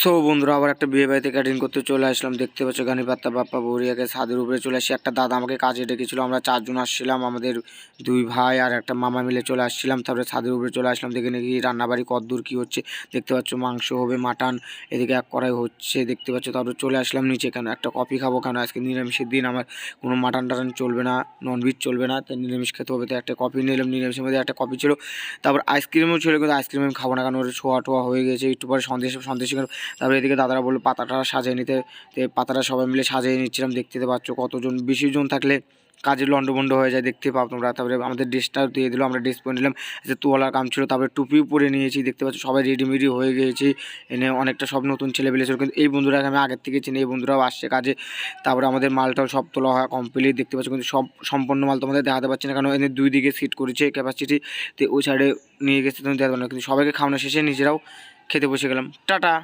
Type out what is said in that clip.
So বন্ধুরা, আবার একটা বিয়ে বাড়িতে ক্যাটারিং করতে চলে আসলাম। দেখতে পাচ্ছ গানি পাত্তা বাপ্পা বৌরিয়াকে ছাদের উপরে চলে আসি একটা দাদা আমাকে কাজে ডেকেছিল, আমরা চারজন আসছিলাম, আমাদের দুই ভাই আর একটা মামা মিলে চলে আসছিলাম। তারপরে ছাদের উপরে চলে আসলাম, দেখে নাকি রান্নাবাড়ি কদ্দূর কী হচ্ছে। দেখতে পাচ্ছ, মাংস হবে, মাটন, এদিকে এক কড়াই হচ্ছে, দেখতে পাচ্ছ। তারপরে চলে আসলাম নিচে, কেন একটা কফি খাব কেন? আজকে নিরামিষের দিন, আমার কোনো মাটন টাটন চলবে না ননভেজ চলবে না, তাই নিরামিষ খেতে হবে। তো একটা কফি নিলাম, নিরামিষের মধ্যে একটা কফি ছিল। তারপর আইসক্রিমও ছিল, কিন্তু আইসক্রিম আমি খাব না, কারণ ওটা ছোঁয়া টোয়া হয়ে গেছে, একটু পরে সন্দেশ সন্দেশ তারপরে এদিকে দাদারা বলল, পাতাটা সাজিয়ে নিতে। পাতাটা সবাই মিলে সাজিয়ে নিচ্ছিলাম, দেখতে পাচ্ছ কতজন, বেশি জন থাকলে কাজে লন্ডভন্ড হয়ে যায়, দেখতে পাও তোমরা। তারপরে আমাদের ড্রেসটাও দিয়ে দিলো, আমরা ড্রেস পরে নিলাম, যে তোয়ালার কাম ছিল, তারপরে টুপিও পরে নিয়েছি, দেখতে পাচ্ছ সবাই রেডিমেডি হয়ে গিয়েছি। এনে অনেকটা সব নতুন ছিল কিন্তু এই বন্ধুরা আমি আগের থেকে চিনি, এই বন্ধুরাও আসছে কাজে। তারপরে আমাদের মালটাও সব তোলা হয় কমপ্লিট দেখতে পাচ্ছ কিন্তু সব সম্পূর্ণ মাল তোমাদের দেখাতে পারছি না, কারণ এনে দুই দিকে সিট করেছে ক্যাপাসিটি তো ওই সাইডে নিয়ে গেছে, তুমি দেখাতে না। কিন্তু সবাইকে খাওয়ানো শেষে নিজেরাও খেতে বসে গেলাম। টাটা!